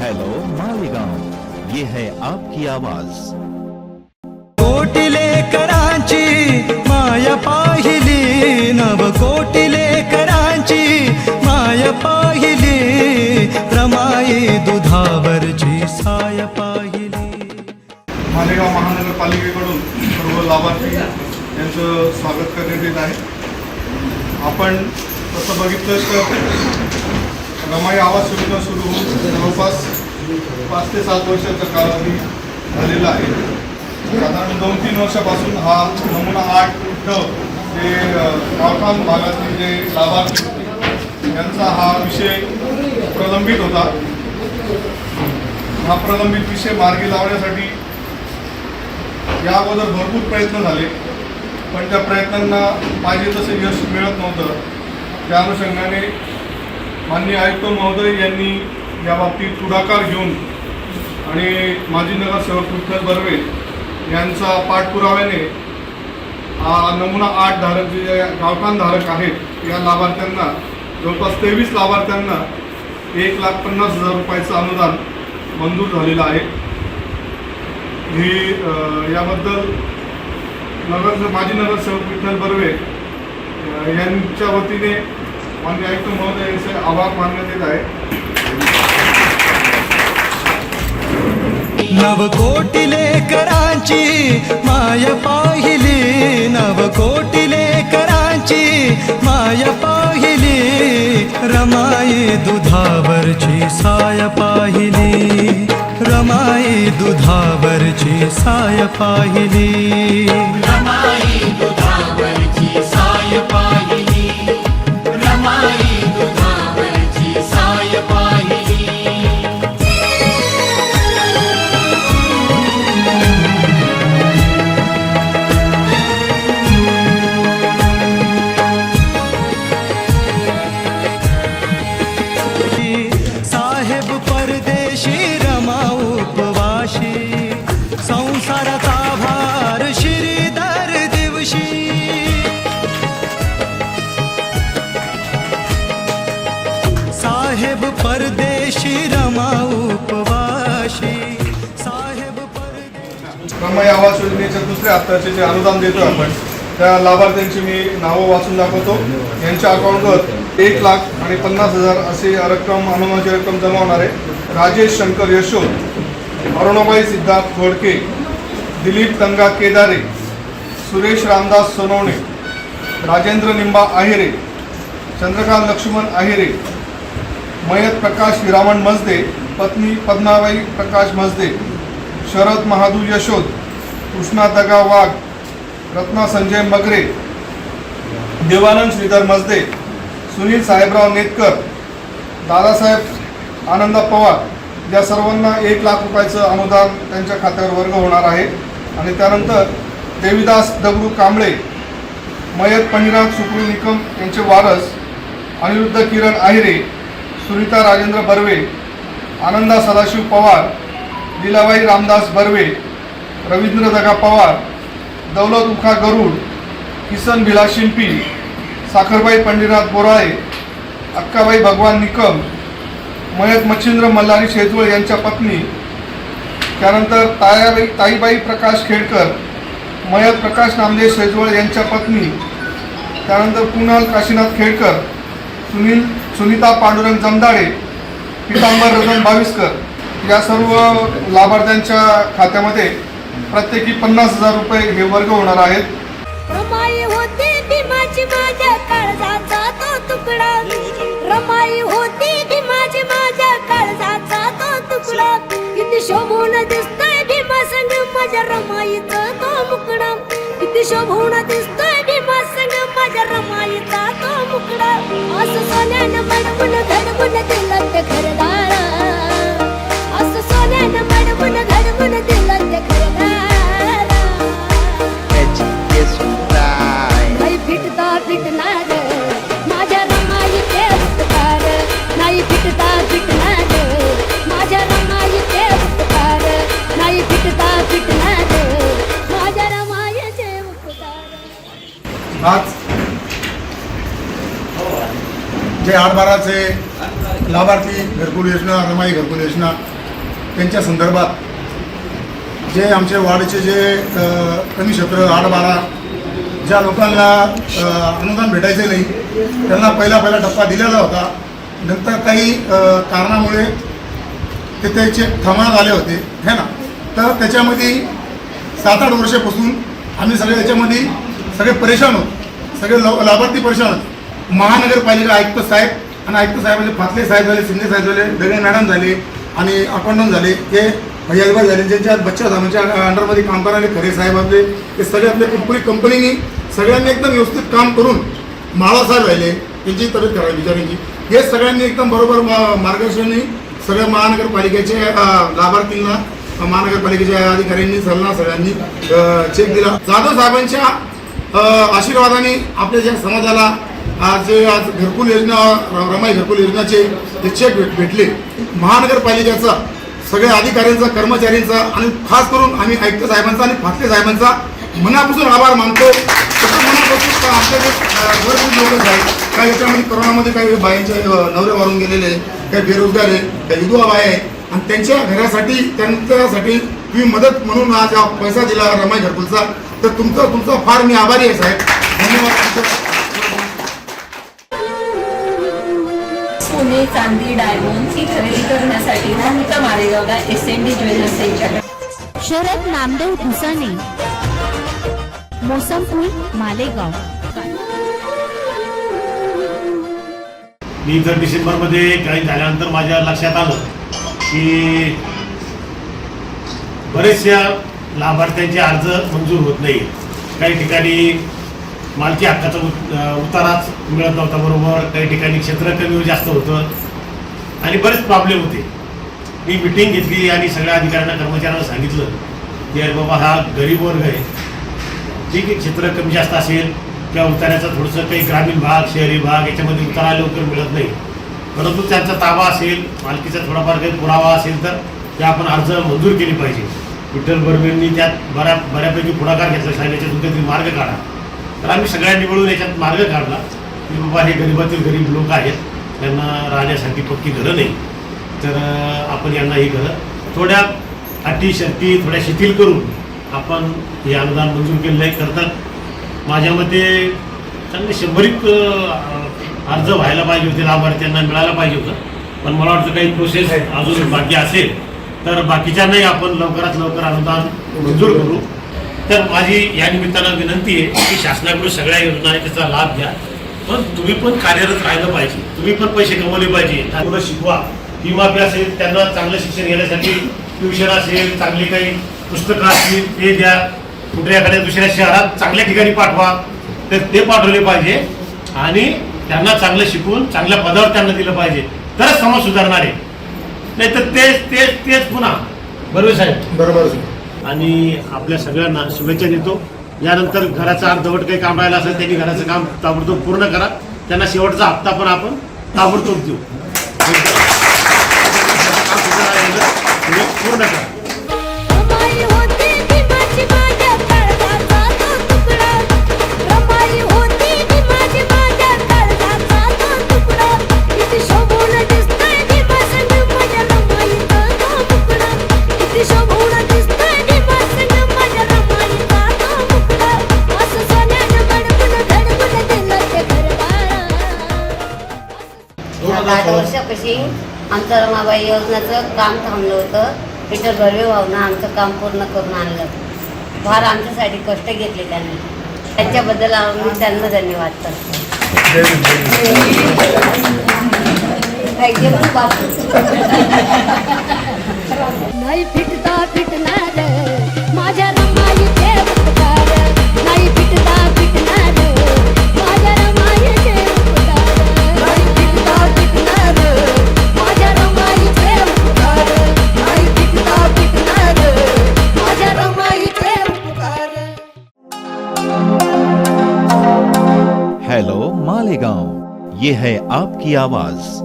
Hello Malegaon ये है आपकी आवाज. कोटिले करांची माय पाहिली. नव कोटिले करांची माय पाहिली. रमाई दुधावरची साय पाहिली. मालेगाव महानगरपालिकेकडून सर्व लाभार्थी यांचं स्वागत करण्यात येत आहे. आपण तसं बघितलं तर रमाई आवास योजना सुरू होऊन जवळपास पाच ते सात वर्षाचा कालावधी झालेला आहे. साधारण दोन तीन वर्षापासून हा नमुना आठ उद्धव जे गावकाम गावठाण भागातील जे लाभार्थी यांचा हा विषय प्रलंबित होता. हा प्रलंबित विषय मार्गी लावण्यासाठी या अगोदर भरपूर प्रयत्न झाले. पण त्या प्रयत्नांना पाहिजे तसे यश मिळत नव्हतं. त्या अनुषंगाने माननीय आयुक्त महोदय यांनी या बाबतीत पुढाकार घेऊन आणि माजी नगरसेवक विठ्ठल बर्वे यांचा पाठपुराव्याने हा नमुना आठ धारक जे गावठाणधारक आहेत या लाभार्थ्यांना जवळपास तेवीस लाभार्थ्यांना एक लाख पन्नास हजार रुपयाचं अनुदान मंजूर झालेलं आहे. ही याबद्दल नगर माजी नगरसेवक विठ्ठल बर्वे यांच्या वतीने माननीय आयुक्त महोदय यांचे आभार मानण्यात येत आहे. नव कोटिले करांची माय पाहिली नव कोटिले करांची माय पाहिली रमाई दुधावरची साय पाहिली रमाई दुधावरची साय पाहिली. रमाई दुधावरची साय पाहिली. साहेब परदेशी रमा उपवाशी. साहेब परदेशी आवास योजनेच्या दुसऱ्या हप्त्याचे जे अनुदान देतो आपण त्या लाभार्थ्यांची मी नावं वाचून दाखवतो. यांच्या अकाउंटवर एक लाख आणि पन्नास हजार अशी रक्कम अनुमानाची रक्कम जमा होणार आहे. राजेश शंकर यशोद अरुणाबाई सिद्धार्थ थोडके दिलीप गंगा केदारे सुरेश रामदास सोनवणे राजेंद्र निंबा आहिरे चंद्रकांत लक्ष्मण आहिरे मयत प्रकाश हिरामण मजदे पत्नी पद्माबाई प्रकाश मजदे शरद महादू यशोद कृष्णा दगा वाघ रत्ना संजय मगरे देवानंद श्रीधर मजदे सुनील साहेबराव नेतकर दादासाहेब आनंदा पवार या सर्वांना एक लाख रुपयाचं अनुदान त्यांच्या खात्यावर वर्ग होणार आहे. आणि त्यानंतर देवीदास दगडू कांबळे मयत पनिराम सुप्रू निकम यांचे वारस अनिरुद्ध किरण आहिरे सुनीता राजेंद्र बर्वे आनंदा सदाशिव पवार लीलाबाई रामदास बर्वे रवींद्र दगा पवार दौलत उखा गरुड किसन भिला शिंपी साखरबाई पंडितनाथ बोराळे अक्काबाई भगवान निकम मयत मच्छिंद्र मल्हारी शेजवळ यांच्या पत्नी त्यानंतर तायाबाई ताईबाई प्रकाश खेडकर मयत प्रकाश नामदेव शेजवळ यांच्या पत्नी त्यानंतर कुणाल काशीनाथ खेडकर सुनील सुनीता पांडुरंग जमदाडे पितांबर रतन बाविस्कर या सर्व लाभार्थ्यांच्या खात्यामध्ये प्रत्येकी पन्नास हजार रुपये हे वर्ग होणार आहेत. रमाई होती भीमाची माझ्या काळजाचा तो तुकडा. रमाई होती भीमाची माझ्या काळजाचा तो तुकडा. किती शोभून दिसतोय भीमा संग माझ्या रमाईचा तो मुकडा. किती शोभून दिसतोय भीमा संग माझ्या रमाईचा मुकडा असं सोन्यानं मडवून घडवून दिलं ते घरदारा. असं सोन्यानं मडवून घडवून दिलं ते घरदारा. नाही फिटता फिटणार माझ्या रमाई नाही फिटता फिटणार माझ्या रमाई तेस्कार नाही फिटता फिटणार माझ्या आज जे आठबाराचे लाभार्थी घरकुल योजना रमाई घरकुल योजना त्यांच्या संदर्भात जे आमचे वार्डचे जे कमी क्षेत्र हाडबारा ज्या लोकांना अनुदान भेटायचे नाही त्यांना पहिला पहिला टप्पा दिलेला होता. नंतर काही कारणामुळे ते त्याचे थांबण्यात आले होते है ना? तर त्याच्यामध्ये सात आठ वर्षापासून आम्ही सगळे याच्यामध्ये सगळे परेशान होतो. सगळे लाभार्थी परेशान होते. महानगरपालिका आयुक्त साहेब आणि आयुक्त साहेब म्हणजे फातले साहेब झाले शिंदे साहेब झाले दगडे मॅडम झाले आणि अकाउंटंट झाले ते भैयालबाई झाले ज्यांच्या बच्चा साहेबांच्या अंडरमध्ये काम करणारे खरे साहेब आपले हे सगळे आपल्या कंपनी कंपनीने सगळ्यांनी एकदम व्यवस्थित काम करून माळासाहेब राहिले त्यांची तब्येत करावी विचारांची हे सगळ्यांनी एकदम बरोबर मा- सगळ्या महानगरपालिकेचे लाभार्थींना महानगरपालिकेच्या अधिकाऱ्यांनी सल्ला सगळ्यांनी चेक दिला. जाधव साहेबांच्या आशीर्वादाने आपल्या ज्या समाजाला आज आज घरकुल योजना रमाई घरकुल योजनाचे जे चेक भेट भेटले. महानगरपालिकेचा सगळ्या अधिकाऱ्यांचा कर्मचाऱ्यांचा आणि खास करून आम्ही आयुक्त साहेबांचा आणि फाटले साहेबांचा मनापासून आभार मानतो. तसं मनापासून आमच्या जे लोक आहेत काही याच्यामध्ये कोरोनामध्ये काही बायांचे नवरे मारून गेलेले आहे, काही बेरोजगार आहे काही विधवा बाय आहे आणि त्यांच्या घरासाठी त्यांच्यासाठी तुम्ही मदत म्हणून आज पैसा दिला रमाई घरकुलचा. तर तुमचा तुमचा फार मी आभारी आहे साहेब. धन्यवाद. सोने चांदी डायमंड ही खरेदी करण्यासाठी फक्त मारेगावला एस एन डी ज्वेलर्स यांच्याकडे. शरद नामदेव भुसाने मोसमपूल मालेगाव. मी जर डिसेंबरमध्ये काही झाल्यानंतर माझ्या लक्षात आलं की बरेचशा लाभार्थ्यांचे अर्ज मंजूर होत नाही काही ठिकाणी मालकी हक्काचा उत- उताराच मिळत नव्हता बरोबर. काही ठिकाणी क्षेत्र कमी जास्त होतं. आणि बरेच प्रॉब्लेम होते. मी मिटिंग घेतली आणि सगळ्या अधिकाऱ्यांना कर्मचाऱ्यांना सांगितलं की अरे बाबा हा गरीब वर्ग आहे. ठीक आहे क्षेत्र कमी जास्त असेल किंवा उतार्याचं थोडंसं काही ग्रामीण भाग शहरी भाग याच्यामध्ये उतारा लवकर मिळत नाही. परंतु त्यांचा ताबा असेल मालकीचा थोडाफार काही पुरावा असेल तर ते आपण अर्ज मंजूर केली पाहिजे. विठ्ठल बर्मेंनी त्यात बऱ्या बऱ्यापैकी पुढाकार घेतला. शाळेच्या याच्यातून मार्ग काढा तर आम्ही सगळ्यांनी मिळून याच्यात मार्ग काढला की बाबा हे गरीबातील गरीब लोक आहेत त्यांना राहण्यासाठी पक्की घरं नाही. तर आपण यांना ही घरं थोड्या अटी शर्ती थोड्या शिथिल करून आपण हे अनुदान मंजूर केलेलं आहे. करतात माझ्या मते चांगले शंभरीक अर्ज व्हायला पाहिजे होते लाभार्थ्यांना मिळायला पाहिजे होतं. पण मला वाटतं काही प्रोसेस अजून बाकी असेल तर बाकीच्यांनाही आपण लवकरात लवकर अनुदान मंजूर करू. तर माझी या निमित्तानं विनंती आहे की शासनाकडून सगळ्या योजना त्याचा लाभ घ्या. पण तुम्ही पण कार्यरत राहिलं पाहिजे. तुम्ही पण पैसे कमवले पाहिजे. मुलं शिकवा. फी माफी असेल त्यांना चांगलं शिक्षण घेण्यासाठी ट्युशन असेल चांगली काही पुस्तकं असतील ते द्या. कुठल्या एखाद्या दुसऱ्या शहरात चांगल्या ठिकाणी पाठवा. तर ते पाठवले पाहिजे. आणि त्यांना चांगलं शिकून चांगल्या पदावर त्यांना दिलं पाहिजे. तरच समाज सुधारणार आहे. नाही तर तेच तेच तेच पुन्हा. बरोबर साहेब? बरोबर आणि आपल्या सगळ्यांना शुभेच्छा देतो. यानंतर घराचं अर्धवट काही काम राहिलं असेल त्यांनी घराचं काम ताबडतोब पूर्ण करा. त्यांना शेवटचा हप्ता पण आपण ताबडतोब देऊ. कशी? आमचं रमाबाई योजनाचं काम थांबलं होतं. पीटर भरवे भाऊनं आमचं काम पूर्ण करून आणलं. फार आमच्यासाठी कष्ट घेतले त्यांनी. त्याच्याबद्दल आम्ही त्यांना धन्यवाद करतो. पाहिजे नाही फिटता फिटणार. माझ्या की आवाज.